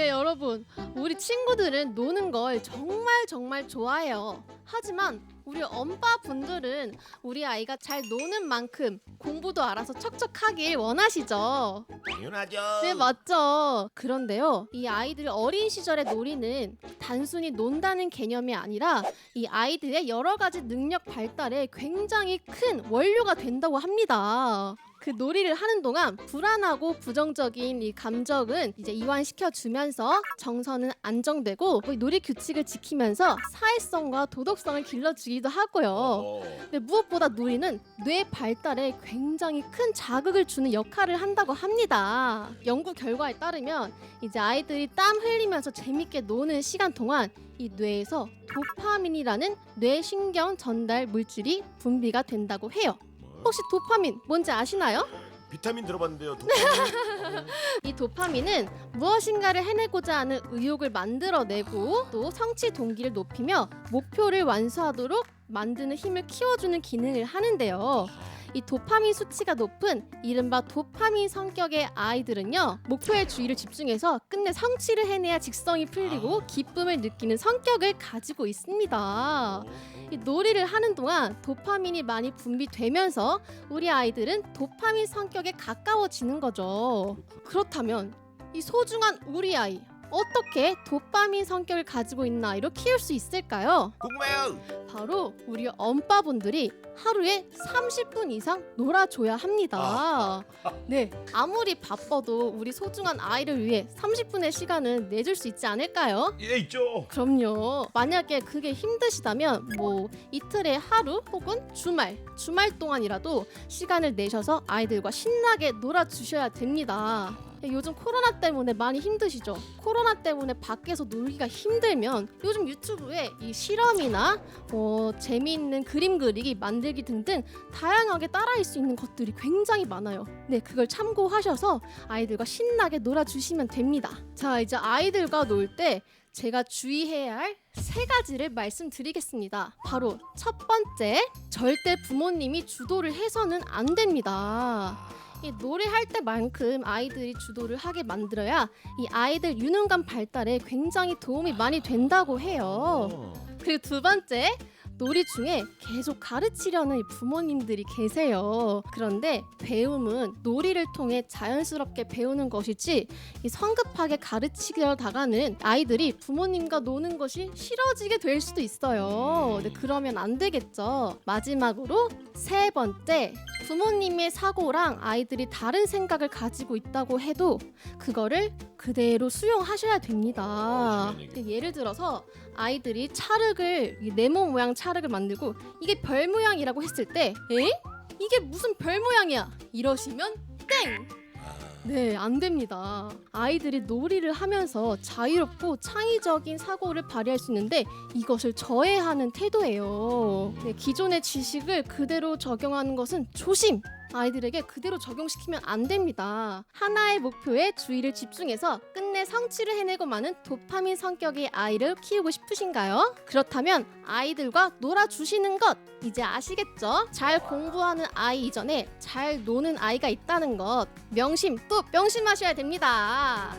네, 여러분. 우리 친구들은 노는 걸 정말 정말 좋아해요. 하지만 우리 엄마 분들은 우리 아이가 잘 노는 만큼 공부도 알아서 척척하길 원하시죠. 당연하죠. 네, 맞죠. 그런데요, 이 아이들이 어린 시절의 놀이는 단순히 논다는 개념이 아니라 이 아이들의 여러 가지 능력 발달에 굉장히 큰 원료가 된다고 합니다. 그 놀이를 하는 동안 불안하고 부정적인 이 감정은 이제 이완시켜 주면서 정서는 안정되고 이 놀이 규칙을 지키면서 사회성과 도덕 성을 길러주기도 하고요. 어. 근데 무엇보다 놀이는 뇌 발달에 굉장히 큰 자극을 주는 역할을 한다고 합니다. 연구 결과에 따르면 이제 아이들이 땀 흘리면서 재밌게 노는 시간 동안 이 뇌에서 도파민이라는 뇌신경 전달 물질이 분비가 된다고 해요. 뭐? 혹시 도파민 뭔지 아시나요? 비타민 들어봤는데요. 도파민. 이 도파민은 무엇인가를 해내고자 하는 의욕을 만들어내고 또 성취 동기를 높이며 목표를 완수하도록 만드는 힘을 키워주는 기능을 하는데요. 이 도파민 수치가 높은 이른바 도파민 성격의 아이들은요 목표에 주의를 집중해서 끝내 성취를 해내야 직성이 풀리고 기쁨을 느끼는 성격을 가지고 있습니다. 이 놀이를 하는 동안 도파민이 많이 분비되면서 우리 아이들은 도파민 성격에 가까워지는 거죠. 그렇다면 이 소중한 우리 아이 어떻게 도파민 성격을 가지고 있는 아이로 키울 수 있을까요? 궁금해요. 바로 우리 엄빠분들이 하루에 30분 이상 놀아줘야 합니다. 네, 아무리 바빠도 우리 소중한 아이를 위해 30분의 시간은 내줄 수 있지 않을까요? 예 있죠. 그럼요. 만약에 그게 힘드시다면 뭐 이틀에 하루 혹은 주말, 주말 동안이라도 시간을 내셔서 아이들과 신나게 놀아주셔야 됩니다. 요즘 코로나 때문에 많이 힘드시죠? 코로나 때문에 밖에서 놀기가 힘들면 요즘 유튜브에 이 실험이나 뭐 재미있는 그림 그리기, 만들 기 등등 다양하게 따라할 수 있는 것들이 굉장히 많아요. 네, 그걸 참고하셔서 아이들과 신나게 놀아주시면 됩니다. 자, 이제 아이들과 놀 때 제가 주의해야 할 세 가지를 말씀드리겠습니다. 바로 첫 번째, 절대 부모님이 주도를 해서는 안 됩니다. 이 노래할 때만큼 아이들이 주도를 하게 만들어야 이 아이들 유능감 발달에 굉장히 도움이 많이 된다고 해요. 어. 그리고 두 번째 놀이 중에 계속 가르치려는 이 부모님들이 계세요. 그런데 배움은 놀이를 통해 자연스럽게 배우는 것이지 이 성급하게 가르치려다가는 아이들이 부모님과 노는 것이 싫어지게 될 수도 있어요. 근데 그러면 안 되겠죠. 마지막으로 세 번째 부모님의 사고랑 아이들이 다른 생각을 가지고 있다고 해도 그거를 그대로 수용하셔야 됩니다. 어, 중요한 얘기. 예를 들어서 아이들이 찰흙을 이 네모 모양 찰흙을 만들고 이게 별 모양이라고 했을 때 에? 이게 무슨 별 모양이야? 이러시면 땡! 네, 안 됩니다. 아이들이 놀이를 하면서 자유롭고 창의적인 사고를 발휘할 수 있는데 이것을 저해하는 태도예요. 네, 기존의 지식을 그대로 적용하는 것은 조심! 아이들에게 그대로 적용시키면 안 됩니다. 하나의 목표에 주의를 집중해서 끝내 성취를 해내고 마는 도파민 성격의 아이를 키우고 싶으신가요? 그렇다면 아이들과 놀아주시는 것 이제 아시겠죠? 잘 공부하는 아이 이전에 잘 노는 아이가 있다는 것 명심 또 명심하셔야 됩니다.